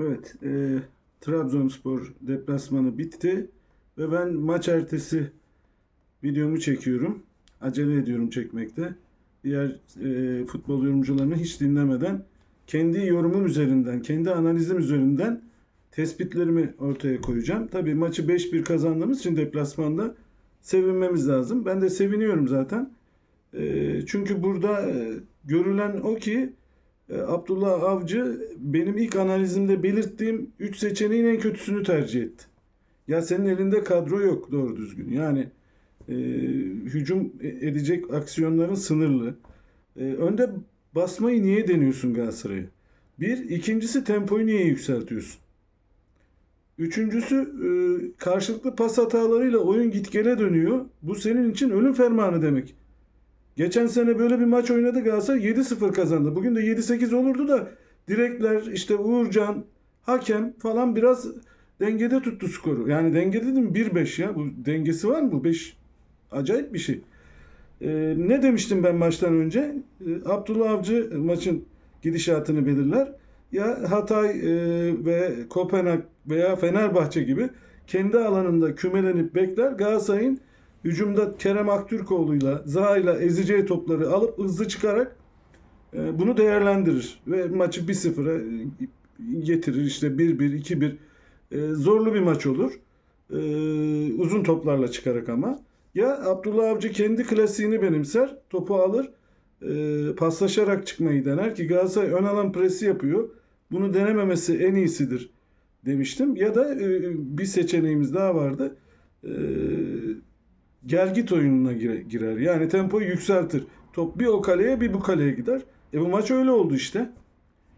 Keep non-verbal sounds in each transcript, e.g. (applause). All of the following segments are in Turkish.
Evet, e, Trabzonspor deplasmanı bitti ve ben maç ertesi videomu çekiyorum. Acele ediyorum çekmekte. Diğer e, futbol yorumcularını hiç dinlemeden kendi yorumum üzerinden, kendi analizim üzerinden tespitlerimi ortaya koyacağım. Tabii maçı 5-1 kazandığımız için deplasmanda sevinmemiz lazım. Ben de seviniyorum zaten. E, çünkü burada e, görülen o ki Abdullah Avcı benim ilk analizimde belirttiğim 3 seçeneğin en kötüsünü tercih etti. Ya senin elinde kadro yok doğru düzgün. Yani e, hücum edecek aksiyonların sınırlı. E, önde basmayı niye deniyorsun Galatasaray'a? Bir. ikincisi tempoyu niye yükseltiyorsun? Üçüncüsü e, karşılıklı pas hatalarıyla oyun gitgele dönüyor. Bu senin için ölüm fermanı demek. Geçen sene böyle bir maç oynadı Galatasaray 7-0 kazandı. Bugün de 7-8 olurdu da direkler işte Uğurcan, hakem falan biraz dengede tuttu skoru. Yani dengede dedim 1-5 ya. Bu dengesi var mı bu? 5 acayip bir şey. Ee, ne demiştim ben maçtan önce? Ee, Abdullah Avcı maçın gidişatını belirler. Ya Hatay e, ve Kopenhag veya Fenerbahçe gibi kendi alanında kümelenip bekler. Galatasaray'ın hücumda Kerem Aktürkoğlu'yla, Zaha'yla ezeceği topları alıp hızlı çıkarak e, bunu değerlendirir. Ve maçı 1-0'a getirir. İşte 1-1, 2-1 e, zorlu bir maç olur. E, uzun toplarla çıkarak ama. Ya Abdullah Avcı kendi klasiğini benimser, topu alır, e, paslaşarak çıkmayı dener ki Galatasaray ön alan presi yapıyor. Bunu denememesi en iyisidir demiştim. Ya da e, bir seçeneğimiz daha vardı. E, gel git oyununa gire- girer. Yani tempoyu yükseltir. Top bir o kaleye bir bu kaleye gider. E bu maç öyle oldu işte.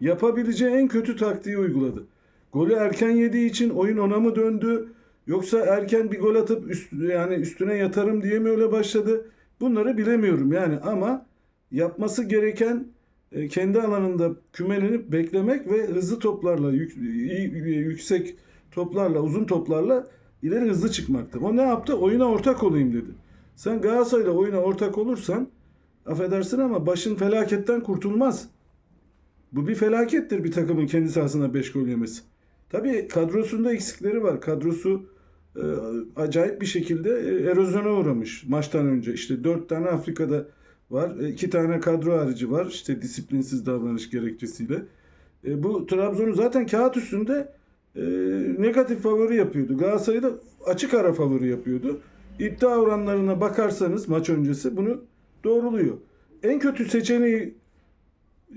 Yapabileceği en kötü taktiği uyguladı. Golü erken yediği için oyun ona mı döndü? Yoksa erken bir gol atıp üst, yani üstüne yatarım diye mi öyle başladı? Bunları bilemiyorum yani ama yapması gereken e, kendi alanında kümelenip beklemek ve hızlı toplarla yüksek toplarla uzun toplarla ileri hızlı çıkmaktı. O ne yaptı? Oyuna ortak olayım dedi. Sen Galatasaray'la oyuna ortak olursan affedersin ama başın felaketten kurtulmaz. Bu bir felakettir bir takımın kendi sahasına 5 gol yemesi. Tabii kadrosunda eksikleri var. Kadrosu e, acayip bir şekilde e, erozyona uğramış maçtan önce. İşte 4 tane Afrika'da var. 2 tane kadro harici var. İşte disiplinsiz davranış gerekçesiyle. E, bu Trabzon'u zaten kağıt üstünde e, negatif favori yapıyordu. Galatasaray'ı da açık ara favori yapıyordu. İddia oranlarına bakarsanız maç öncesi bunu doğruluyor. En kötü seçeneği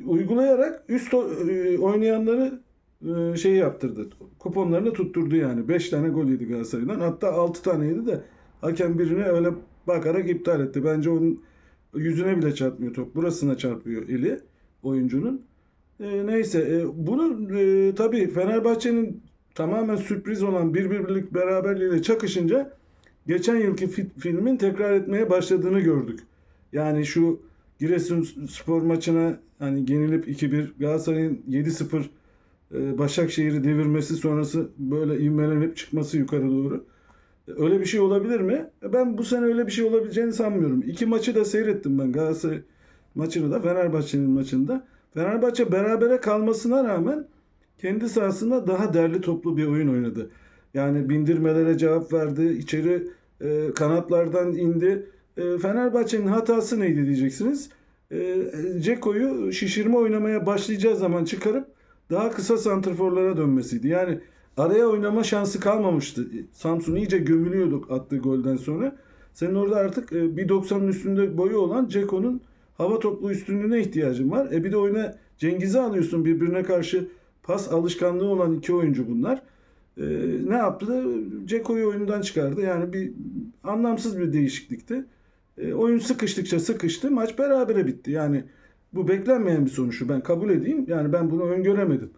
uygulayarak üst e, oynayanları e, şey yaptırdı. Kuponlarını tutturdu yani. 5 tane gol yedi Galatasaray'dan. Hatta 6 tane yedi de hakem birine öyle bakarak iptal etti. Bence onun yüzüne bile çarpmıyor top. Burasına çarpıyor eli oyuncunun. E, neyse e, bunu e, tabii Fenerbahçe'nin tamamen sürpriz olan bir birlik beraberliğiyle çakışınca geçen yılki fi- filmin tekrar etmeye başladığını gördük. Yani şu Giresun spor maçına hani yenilip 2-1 Galatasaray'ın 7-0 e, Başakşehir'i devirmesi sonrası böyle ivmelenip çıkması yukarı doğru. E, Öyle bir şey olabilir mi? E, Ben bu sene öyle bir şey olabileceğini sanmıyorum. İki maçı da seyrettim ben Galatasaray maçını da Fenerbahçe'nin maçında. Fenerbahçe berabere kalmasına rağmen kendi sahasında daha derli toplu bir oyun oynadı. Yani bindirmelere cevap verdi. içeri e, kanatlardan indi. E, Fenerbahçe'nin hatası neydi diyeceksiniz. E, Ceko'yu şişirme oynamaya başlayacağı zaman çıkarıp daha kısa santrforlara dönmesiydi. Yani araya oynama şansı kalmamıştı. Samsun iyice gömülüyordu attığı golden sonra. Senin orada artık e, 1.90'ın üstünde boyu olan Ceko'nun hava toplu üstünlüğüne ihtiyacın var. E bir de oyuna Cengiz'i alıyorsun birbirine karşı pas alışkanlığı olan iki oyuncu bunlar. E, ne yaptı? Ceko'yu oyundan çıkardı. Yani bir anlamsız bir değişiklikti. E, oyun sıkıştıkça sıkıştı. Maç berabere bitti. Yani bu beklenmeyen bir sonuçtu. Ben kabul edeyim. Yani ben bunu öngöremedim.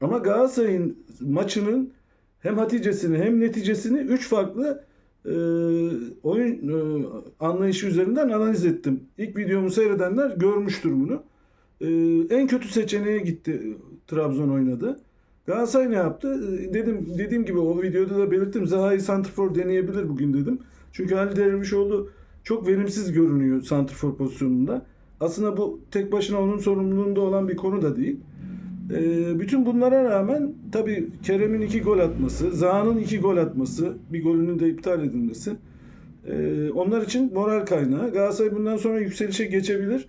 Ama Galatasaray'ın maçının hem haticesini hem neticesini 3 farklı e, oyun e, anlayışı üzerinden analiz ettim. İlk videomu seyredenler görmüştür bunu. E, en kötü seçeneğe gitti Trabzon oynadı. Galatasaray ne yaptı? E, Dedim dediğim gibi o videoda da belirttim. Zaha'yı santrfor deneyebilir bugün dedim. Çünkü Halil Dervişoğlu çok verimsiz görünüyor santrfor pozisyonunda. Aslında bu tek başına onun sorumluluğunda olan bir konu da değil. Ee, bütün bunlara rağmen tabii Kerem'in iki gol atması, Zaha'nın iki gol atması, bir golünün de iptal edilmesi ee, onlar için moral kaynağı. Galatasaray bundan sonra yükselişe geçebilir.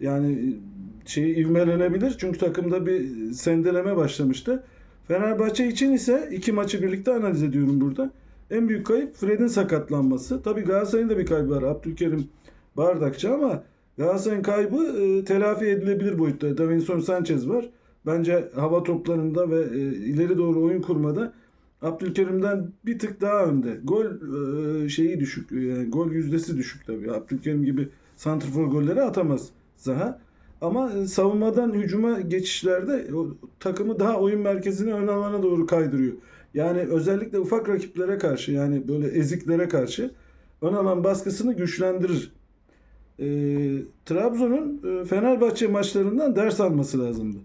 Yani şey ivmelenebilir. Çünkü takımda bir sendeleme başlamıştı. Fenerbahçe için ise iki maçı birlikte analiz ediyorum burada. En büyük kayıp Fred'in sakatlanması. Tabii Galatasaray'ın da bir kaybı var. Abdülkerim Bardakçı ama Galatasaray'ın kaybı e, telafi edilebilir boyutta. Davinson Sanchez var. Bence hava toplarında ve e, ileri doğru oyun kurmada Abdülkerim'den bir tık daha önde. Gol e, şeyi düşük. Yani gol yüzdesi düşük tabii. Abdülkerim gibi santrfor golleri atamaz Zaha. Ama e, savunmadan hücuma geçişlerde o, takımı daha oyun merkezine ön alana doğru kaydırıyor. Yani özellikle ufak rakiplere karşı yani böyle eziklere karşı ön alan baskısını güçlendirir. E, Trabzon'un e, Fenerbahçe maçlarından ders alması lazımdı.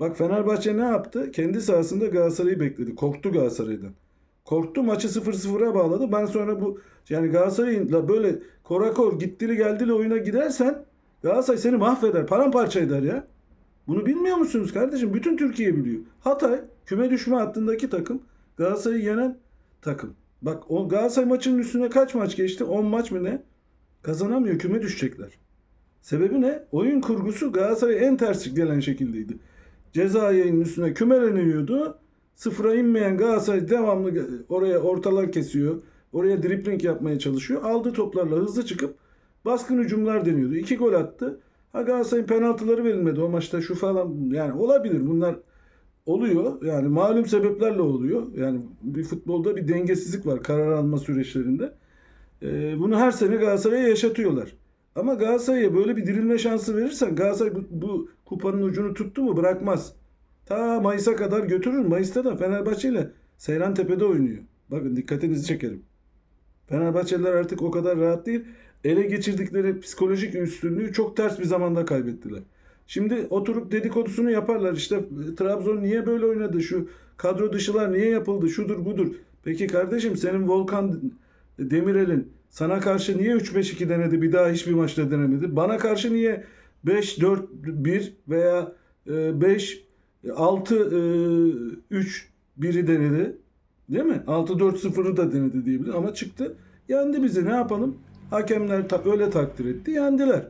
Bak Fenerbahçe ne yaptı? Kendi sahasında Galatasaray'ı bekledi. Korktu Galatasaray'dan. Korktu maçı 0-0'a bağladı. Ben sonra bu yani Galatasaray'la böyle korakor gittili geldili oyuna gidersen Galatasaray seni mahveder. Paramparça eder ya. Bunu bilmiyor musunuz kardeşim? Bütün Türkiye biliyor. Hatay küme düşme hattındaki takım. Galatasaray'ı yenen takım. Bak o Galatasaray maçının üstüne kaç maç geçti? 10 maç mı ne? Kazanamıyor. Küme düşecekler. Sebebi ne? Oyun kurgusu Galatasaray'a en ters gelen şekildeydi. Ceza yayının üstüne kümeleniyordu. Sıfıra inmeyen Galatasaray devamlı oraya ortalar kesiyor. Oraya dripling yapmaya çalışıyor. Aldığı toplarla hızlı çıkıp baskın hücumlar deniyordu. İki gol attı. Ha Galatasaray'ın penaltıları verilmedi o maçta şu falan yani olabilir bunlar oluyor. Yani malum sebeplerle oluyor. Yani bir futbolda bir dengesizlik var karar alma süreçlerinde. Ee, bunu her sene Galatasaray'a yaşatıyorlar. Ama Galatasaray'a böyle bir dirilme şansı verirsen Galatasaray bu, bu kupanın ucunu tuttu mu bırakmaz. Ta Mayıs'a kadar götürür. Mayıs'ta da Fenerbahçe ile Seyran Tepe'de oynuyor. Bakın dikkatinizi çekerim. Fenerbahçeliler artık o kadar rahat değil. Ele geçirdikleri psikolojik üstünlüğü çok ters bir zamanda kaybettiler. Şimdi oturup dedikodusunu yaparlar. İşte e, Trabzon niye böyle oynadı? Şu kadro dışılar niye yapıldı? Şudur budur. Peki kardeşim senin Volkan Demirel'in sana karşı niye 3-5-2 denedi bir daha hiçbir maçta denemedi? Bana karşı niye 5-4-1 veya e, 5 6 3 1'i denedi? Değil mi? 6-4-0'ı da denedi diyebilir ama çıktı. Yendi bizi. Ne yapalım? Hakemler ta- öyle takdir etti. Yendiler.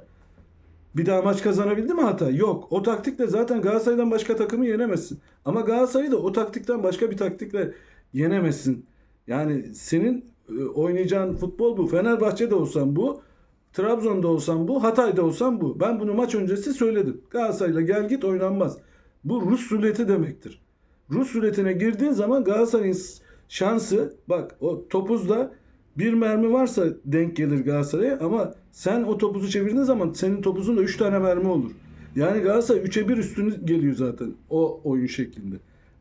Bir daha maç kazanabildi mi Hatay? Yok. O taktikle zaten Galatasaray'dan başka takımı yenemezsin. Ama Galatasaray'ı da o taktikten başka bir taktikle yenemezsin. Yani senin e, oynayacağın futbol bu. Fenerbahçe'de olsan bu. Trabzon'da olsan bu. Hatay'da olsan bu. Ben bunu maç öncesi söyledim. Galatasaray'la gel git oynanmaz. Bu Rus ruleti demektir. Rus ruletine girdiğin zaman Galatasaray'ın şansı bak o topuzda bir mermi varsa denk gelir Galatasaray'a ama sen o topuzu çevirdiğin zaman senin topuzun da 3 tane mermi olur. Yani Galatasaray 3'e 1 üstünü geliyor zaten o oyun şeklinde.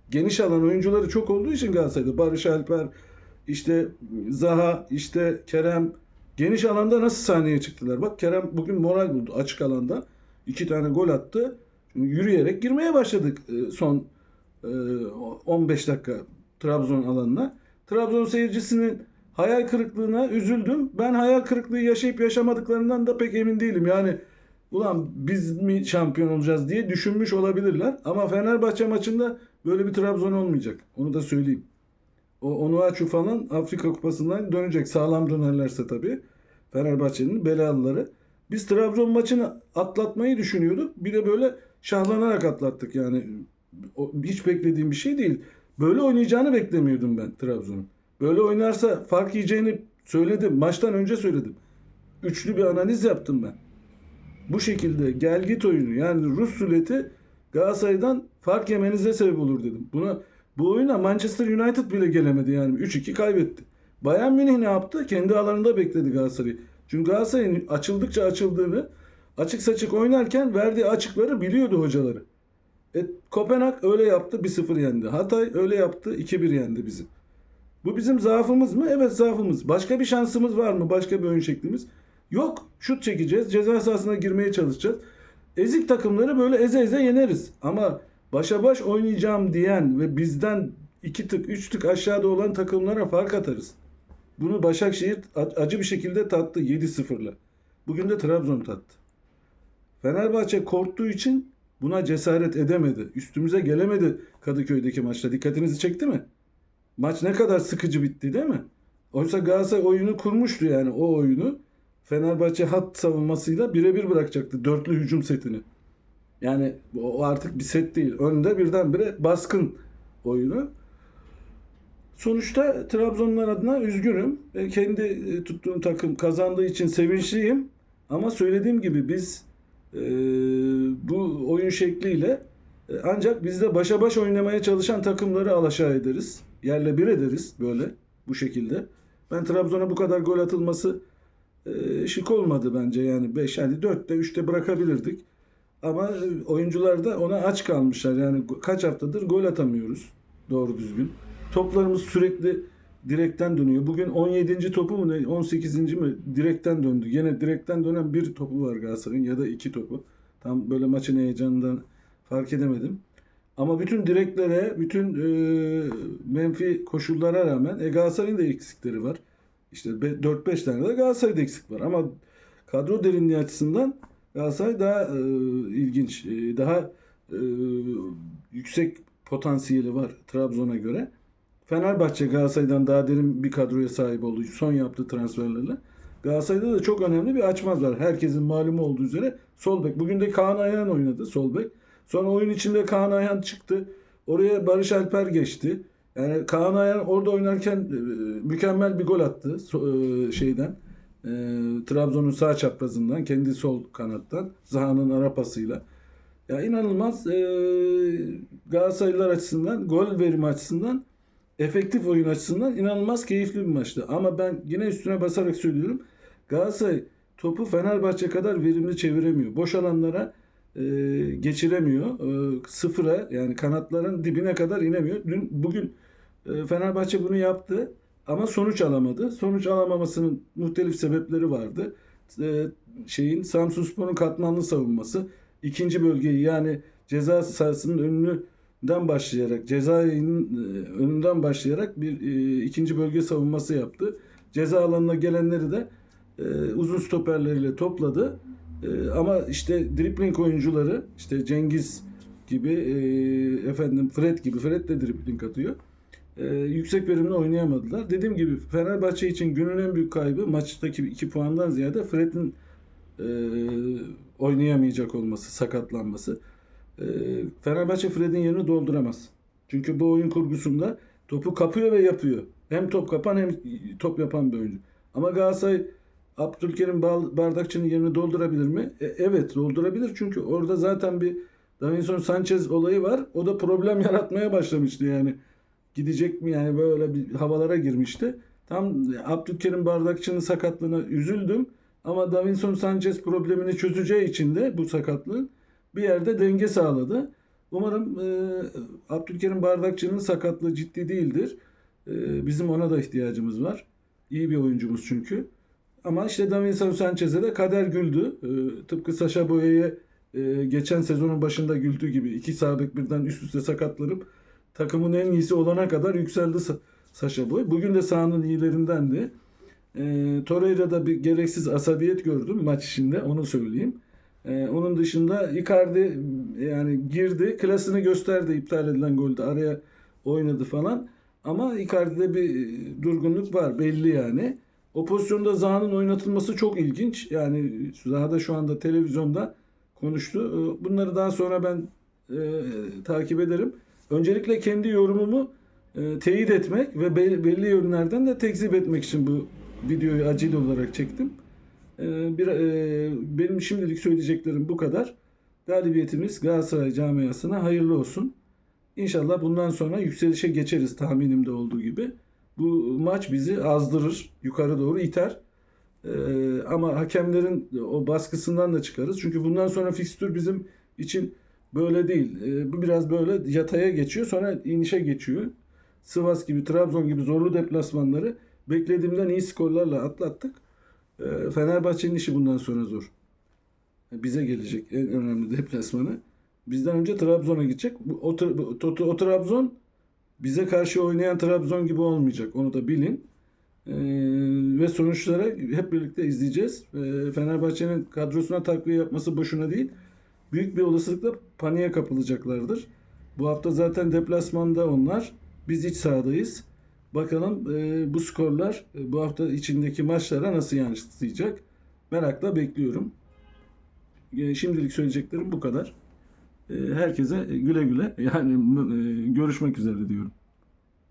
Geniş alan oyuncuları çok olduğu için Galatasaray'da Barış Alper, işte Zaha, işte Kerem geniş alanda nasıl sahneye çıktılar? Bak Kerem bugün moral buldu açık alanda. iki tane gol attı. Şimdi yürüyerek girmeye başladık e, son e, 15 dakika Trabzon alanına. Trabzon seyircisinin hayal kırıklığına üzüldüm. Ben hayal kırıklığı yaşayıp yaşamadıklarından da pek emin değilim. Yani ulan biz mi şampiyon olacağız diye düşünmüş olabilirler. Ama Fenerbahçe maçında böyle bir Trabzon olmayacak. Onu da söyleyeyim. O Onuachu falan Afrika Kupası'ndan dönecek. Sağlam dönerlerse tabii. Fenerbahçe'nin belalıları. Biz Trabzon maçını atlatmayı düşünüyorduk. Bir de böyle şahlanarak atlattık yani. Hiç beklediğim bir şey değil. Böyle oynayacağını beklemiyordum ben Trabzon'un. Böyle oynarsa fark yiyeceğini söyledim. Maçtan önce söyledim. Üçlü bir analiz yaptım ben. Bu şekilde gel git oyunu yani Rus ruleti Galatasaray'dan fark yemenize sebep olur dedim. Buna bu oyuna Manchester United bile gelemedi yani 3-2 kaybetti. Bayern Münih ne yaptı? Kendi alanında bekledi Galatasaray'ı. Çünkü Galatasaray'ın açıldıkça açıldığını açık saçık oynarken verdiği açıkları biliyordu hocaları. E, Kopenhag öyle yaptı 1-0 yendi. Hatay öyle yaptı 2-1 yendi bizi. Bu bizim zaafımız mı? Evet zaafımız. Başka bir şansımız var mı? Başka bir oyun şeklimiz? Yok. Şut çekeceğiz. Ceza sahasına girmeye çalışacağız. Ezik takımları böyle eze eze yeneriz. Ama başa baş oynayacağım diyen ve bizden iki tık, üç tık aşağıda olan takımlara fark atarız. Bunu Başakşehir acı bir şekilde tattı 7-0'la. Bugün de Trabzon tattı. Fenerbahçe korktuğu için buna cesaret edemedi. Üstümüze gelemedi Kadıköy'deki maçta. Dikkatinizi çekti mi? Maç ne kadar sıkıcı bitti değil mi? Oysa Galatasaray oyunu kurmuştu yani o oyunu. Fenerbahçe hat savunmasıyla birebir bırakacaktı dörtlü hücum setini. Yani o artık bir set değil. Önde birdenbire baskın oyunu. Sonuçta Trabzonlar adına üzgünüm. E, Kendi e, tuttuğum takım kazandığı için sevinçliyim. Ama söylediğim gibi biz e, bu oyun şekliyle ancak biz de başa baş oynamaya çalışan takımları alaşağı ederiz. Yerle bir ederiz böyle bu şekilde. Ben Trabzon'a bu kadar gol atılması e, şık olmadı bence. Yani 5 yani 4'te 3'te bırakabilirdik. Ama e, oyuncular da ona aç kalmışlar. Yani kaç haftadır gol atamıyoruz doğru düzgün. Toplarımız sürekli direkten dönüyor. Bugün 17. topu mu ne 18. mi direkten döndü. Yine direkten dönen bir topu var Galatasaray'ın ya da iki topu. Tam böyle maçın heyecanından fark edemedim. Ama bütün direklere, bütün e, menfi koşullara rağmen e, Galatasaray'ın da eksikleri var. İşte be- 4-5 tane de Galatasaray'da eksik var. Ama kadro derinliği açısından Galatasaray daha e, ilginç, e, daha e, yüksek potansiyeli var Trabzon'a göre. Fenerbahçe Galatasaray'dan daha derin bir kadroya sahip oldu son yaptığı transferlerle. Galatasaray'da da çok önemli bir açmaz var. Herkesin malumu olduğu üzere sol bek. Bugün de Kaan Ayhan oynadı sol bek. Sonra oyun içinde Kaan Ayhan çıktı. Oraya Barış Alper geçti. Yani Kaan Ayhan orada oynarken e, mükemmel bir gol attı e, şeyden. E, Trabzon'un sağ çaprazından kendi sol kanattan Zaha'nın ara pasıyla. Ya inanılmaz e, Galatasaraylılar açısından gol verimi açısından efektif oyun açısından inanılmaz keyifli bir maçtı. Ama ben yine üstüne basarak söylüyorum. Galatasaray topu Fenerbahçe kadar verimli çeviremiyor. Boş alanlara e, geçiremiyor. E, sıfıra yani kanatların dibine kadar inemiyor. Dün bugün e, Fenerbahçe bunu yaptı ama sonuç alamadı. Sonuç alamamasının muhtelif sebepleri vardı. E, şeyin Samsunspor'un katmanlı savunması, ikinci bölgeyi yani ceza sahasının önünden başlayarak ceza yayının, e, önünden başlayarak bir e, ikinci bölge savunması yaptı. Ceza alanına gelenleri de e, uzun stoperleriyle topladı. E, ama işte dribbling oyuncuları işte Cengiz gibi e, efendim Fred gibi Fred de dribbling atıyor. E, yüksek verimli oynayamadılar. Dediğim gibi Fenerbahçe için günün en büyük kaybı maçtaki 2 puandan ziyade Fred'in e, oynayamayacak olması, sakatlanması. E, Fenerbahçe Fred'in yerini dolduramaz. Çünkü bu oyun kurgusunda topu kapıyor ve yapıyor. Hem top kapan hem top yapan bir oyuncu. Ama Galatasaray Abdülkerim Bardakçı'nın yerini doldurabilir mi? E, evet doldurabilir çünkü orada zaten bir Davinson Sanchez olayı var. O da problem (laughs) yaratmaya başlamıştı yani. Gidecek mi yani böyle bir havalara girmişti. Tam Abdülkerim Bardakçı'nın sakatlığına üzüldüm. Ama Davinson Sanchez problemini çözeceği için de bu sakatlığın bir yerde denge sağladı. Umarım e, Abdülkerim Bardakçı'nın sakatlığı ciddi değildir. E, bizim ona da ihtiyacımız var. İyi bir oyuncumuz çünkü. Ama işte Davinson Sanchez'e de kader güldü. E, tıpkı Saşa Boya'ya e, geçen sezonun başında güldüğü gibi iki sabek birden üst üste sakatlanıp takımın en iyisi olana kadar yükseldi Sa- Saşa Boy. Bugün de sahanın iyilerindendi. E, Torreira'da bir gereksiz asabiyet gördüm maç içinde onu söyleyeyim. E, onun dışında Icardi yani girdi, klasını gösterdi iptal edilen golde araya oynadı falan. Ama Icardi'de bir durgunluk var belli yani. O pozisyonda Zaha'nın oynatılması çok ilginç. Yani Zaha da şu anda televizyonda konuştu. E, Bunları daha sonra ben e, takip ederim. Öncelikle kendi yorumumu e, teyit etmek ve be- belli yönlerden de tekzip etmek için bu videoyu acil olarak çektim. E, bir, e, benim şimdilik söyleyeceklerim bu kadar. Galibiyetimiz Galatasaray camiasına hayırlı olsun. İnşallah bundan sonra yükselişe geçeriz tahminimde olduğu gibi. Bu maç bizi azdırır, yukarı doğru iter. Ee, ama hakemlerin o baskısından da çıkarız. Çünkü bundan sonra fikstür bizim için böyle değil. Ee, bu biraz böyle yataya geçiyor, sonra inişe geçiyor. Sivas gibi, Trabzon gibi zorlu deplasmanları beklediğimden iyi skorlarla atlattık. Ee, Fenerbahçe'nin işi bundan sonra zor. Bize gelecek en önemli deplasmanı. Bizden önce Trabzon'a gidecek. O, Tra- o, o Trabzon bize karşı oynayan Trabzon gibi olmayacak. Onu da bilin. Ee, ve sonuçları hep birlikte izleyeceğiz. Ee, Fenerbahçe'nin kadrosuna takviye yapması boşuna değil. büyük bir olasılıkla paniğe kapılacaklardır. Bu hafta zaten deplasmanda onlar. Biz iç sahadayız. Bakalım e, bu skorlar e, bu hafta içindeki maçlara nasıl yansıyacak? Merakla bekliyorum. E, şimdilik söyleyeceklerim bu kadar. E, herkese güle güle yani e, görüşmek üzere diyorum.